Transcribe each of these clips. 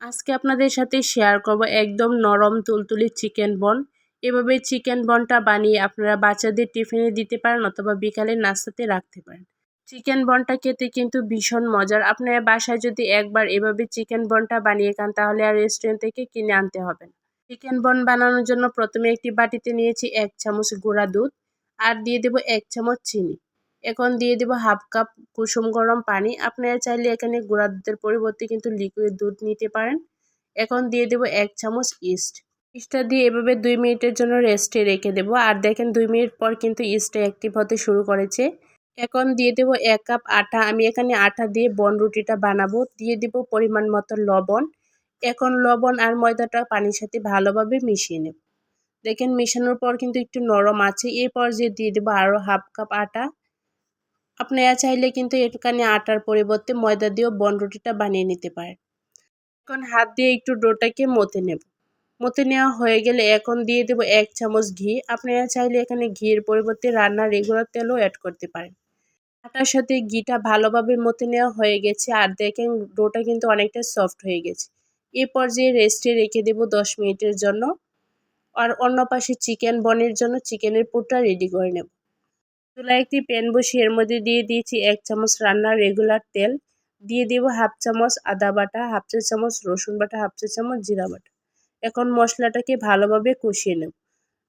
আজকে আপনাদের সাথে শেয়ার করব একদম নরম তুলতুলি চিকেন বন এভাবে চিকেন বনটা বানিয়ে আপনারা বাচ্চাদের টিফিনে দিতে পারেন অথবা বিকালে নাস্তাতে রাখতে পারেন। চিকেন বনটা খেতে কিন্তু ভীষণ মজার। আপনারা বাসায় যদি একবার এভাবে চিকেন বনটা বানিয়ে খান, তাহলে আর রেস্টুরেন্ট থেকে কিনে আনতে হবে না। চিকেন বন বানানোর জন্য প্রথমে একটি বাটিতে নিয়েছি এক চামচ গুঁড়া দুধ, আর দিয়ে দেব এক চামচ চিনি। এখন দিয়ে দেব হাফ কাপ কুসুম গরম পানি। আপনারা চাইলে এখানে গুঁড়া দুধের পরিবর্তে কিন্তু লিকুইড দুধ নিতে পারেন। এখন দিয়ে দেব এক চামচ ইস্ট ইস্টটা দিয়ে এভাবে দুই মিনিটের জন্য রেস্টে রেখে দেবো। আর দেখেন দুই মিনিট পর কিন্তু ইস্টটা অ্যাক্টিভ হতে শুরু করেছে। এখন দিয়ে দেব এক কাপ আটা। আমি এখানে আটা দিয়ে বন রুটিটা বানাবো। দিয়ে দেব পরিমাণ মতো লবণ। এখন লবণ আর ময়দাটা পানির সাথে ভালোভাবে মিশিয়ে নেব। দেখেন মেশানোর পর কিন্তু একটু নরম আছে। এরপর যে দিয়ে দেবো আরও হাফ কাপ আটা। আপনারা চাইলে কিন্তু এখানে আটার পরিবর্তে ময়দা দিয়েও বন রুটিটা বানিয়ে নিতে পারেন। এখন হাত দিয়ে একটু ডোটাকে মতে নেব। মতে নেওয়া হয়ে গেলে এখন দিয়ে দেবো এক চামচ ঘি। আপনারা চাইলে এখানে ঘির পরিবর্তে রান্নার রেগুলার তেলও অ্যাড করতে পারেন। আটার সাথে ঘিটা ভালোভাবে মতে নেওয়া হয়ে গেছে আর দেখেন ডোটা কিন্তু অনেকটা সফট হয়ে গেছে। এ পর্যায়ে রেস্টে রেখে দেবো দশ মিনিটের জন্য। আর অন্য পাশে চিকেন বনের জন্য চিকেনের পুরটা রেডি করে নেব। চুলায় একটি প্যান বসিয়ে এর মধ্যে দিয়ে দিয়েছি এক চামচ রান্নার রেগুলার তেল। দিয়ে দেব হাফ চামচ আদা বাটা, হাফ চা চামচ রসুন বাটা, হাফ চা চামচ জিরা বাটা। এখন মশলাটাকে ভালোভাবে কষিয়ে নেব।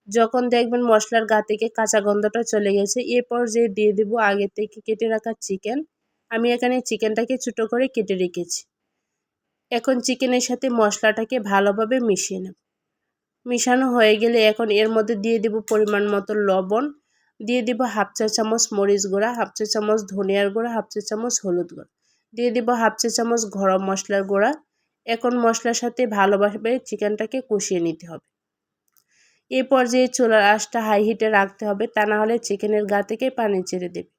যখন দেখবেন মশলার গা থেকে কাঁচা গন্ধটা চলে গেছে এরপর যে দিয়ে দেবো আগে থেকে কেটে রাখা চিকেন। আমি এখানে চিকেনটাকে ছোটো করে কেটে রেখেছি। এখন চিকেনের সাথে মশলাটাকে ভালোভাবে মিশিয়ে নেব। মিশানো হয়ে গেলে এখন এর মধ্যে দিয়ে দেব পরিমাণ মতো লবণ। দিয়ে দিব হাফ চা চামচ মরিচ গুঁড়া, হাফ চা চামচ ধনিয়ার গুঁড়া, হাফ চা চামচ হলুদ গুঁড়া। দিয়ে দিব হাফ চা চামচ গরম মশলার গুঁড়া। এখন মশলার সাথে ভালোভাবে চিকেনটাকে কষিয়ে নিতে হবে। এই পর্যায়ে চুলার আঁচটা হাই হিটে রাখতে হবে, তা না হলে চিকেনের গা থেকে পানি ছেড়ে দেবে।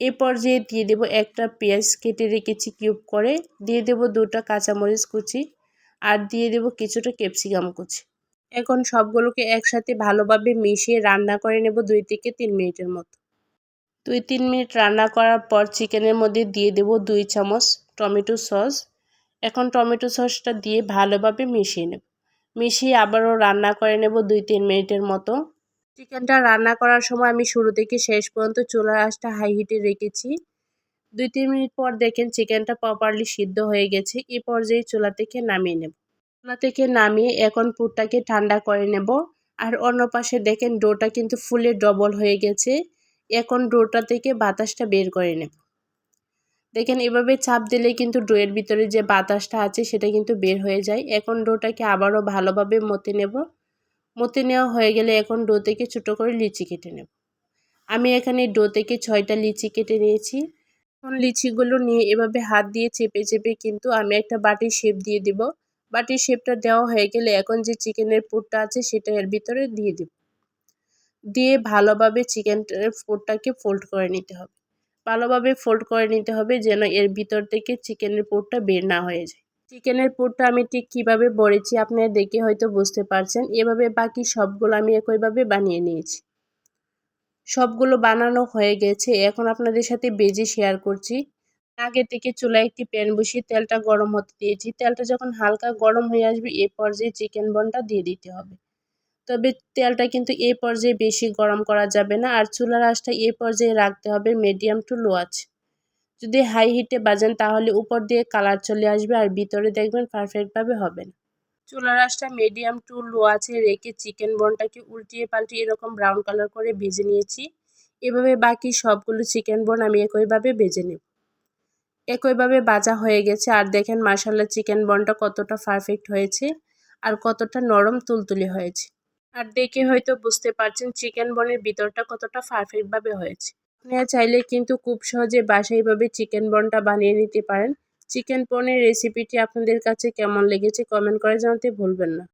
এ পর্যায়ে দিয়ে দেব একটা পেঁয়াজ কেটে রেখেছি কিউব করে। দিয়ে দেব দুটা কাঁচামরিচ কুচি আর দিয়ে দেব কিছুটা ক্যাপসিকাম কুচি। এখন সবগুলোকে একসাথে ভালোভাবে মিশিয়ে রান্না করে নেব দুই থেকে তিন মিনিটের মতো। দুই তিন মিনিট রান্না করার পর চিকেনের মধ্যে দিয়ে দেব দুই চামচ টমেটো সস। এখন টমেটো সসটা দিয়ে ভালোভাবে মিশিয়ে নেব। মিশিয়ে আবারও রান্না করে নেব দুই তিন মিনিটের মতো। চিকেনটা রান্না করার সময় আমি শুরু থেকে শেষ পর্যন্ত চুলার আঁচটা হাই হিটে রেখেছি। দুই তিন মিনিট পর দেখেন চিকেনটা প্রপারলি সিদ্ধ হয়ে গেছে। এ পর্যায়ে চুলা থেকে নামিয়ে নেব। চুলা থেকে নামিয়ে এখন পুরটাকে ঠান্ডা করে নেব। আর অন্য পাশে দেখেন ডোটা কিন্তু ফুলে ডবল হয়ে গেছে। এখন ডোটা থেকে বাতাসটা বের করে নেব। দেখেন এভাবে চাপ দিলে কিন্তু ডোয়ের ভিতরে যে বাতাসটা আছে সেটা কিন্তু বের হয়ে যায়। এখন ডোটাকে আবারও ভালোভাবে মতে নেব। মতে নেওয়া হয়ে গেলে এখন ডো থেকে ছোটো করে লিচি কেটে নেব। আমি এখানে ডো থেকে ছয়টা লিচি কেটে নিয়েছি। এখন লিচিগুলো নিয়ে এভাবে হাত দিয়ে চেপে চেপে কিন্তু আমি একটা বাটির শেপ দিয়ে দিব। বাটির শেপটা দেওয়া হয়ে গেলে এখন যে চিকেনের পুরটা আছে সেটা এর ভিতরে দিয়ে দিব। দিয়ে ভালোভাবে চিকেনের পুরটাকে ফোল্ড করে নিতে হবে। ভালোভাবে ফোল্ড করে নিতে হবে যেন এর ভিতর থেকে চিকেনের পুরটা বের না হয়ে যায়। চিকেনের পুরটা আমি ঠিক কীভাবে বড়েছি আপনারা দেখে হয়তো বুঝতে পারছেন। এভাবে বাকি সবগুলো আমি একইভাবে বানিয়ে নিয়েছি। সবগুলো বানানো হয়ে গেছে। এখন আপনাদের সাথে বেজে শেয়ার করছি। আগে থেকে চুলায় একটি প্যান বসিয়ে তেলটা গরম হতে দিয়েছি। তেলটা যখন হালকা গরম হয়ে আসবে, এ পর্যায়ে চিকেন বনটা দিয়ে দিতে হবে। তবে তেলটা কিন্তু এই পর্যায়ে বেশি গরম করা যাবে না আর চুলার আঁচটা এই পর্যায়ে রাখতে হবে মিডিয়াম টু লো আছে যদি হাই হিটে বাজেন, তাহলে উপর দিয়ে কালার চলে আসবে আর ভিতরে দেখবেন পারফেক্টভাবে হবে না। চুলার আঁচটা মিডিয়াম টু লো আছে রেখে চিকেন বনটাকে উল্টিয়ে পাল্টিয়ে এরকম ব্রাউন কালার করে ভেজে নিয়েছি। এভাবে বাকি সবগুলো চিকেন বন আমি একইভাবে ভেজে নেব। একইভাবে বাজা হয়ে গেছে। আর দেখেন মাসাল্লা চিকেন বনটা কতটা পারফেক্ট হয়েছে আর কতটা নরম তুলতুলি হয়েছে। আর দেখে হয়তো বুঝতে পারছেন চিকেন বনের ভিতরটা কতটা পারফেক্টভাবে হয়েছে। আপনারা চাইলে কিন্তু খুব সহজে বাসাইভাবে চিকেন বনটা বানিয়ে নিতে পারেন। চিকেন বনের রেসিপিটি আপনাদের কাছে কেমন লেগেছে কমেন্ট করে জানাতে ভুলবেন না।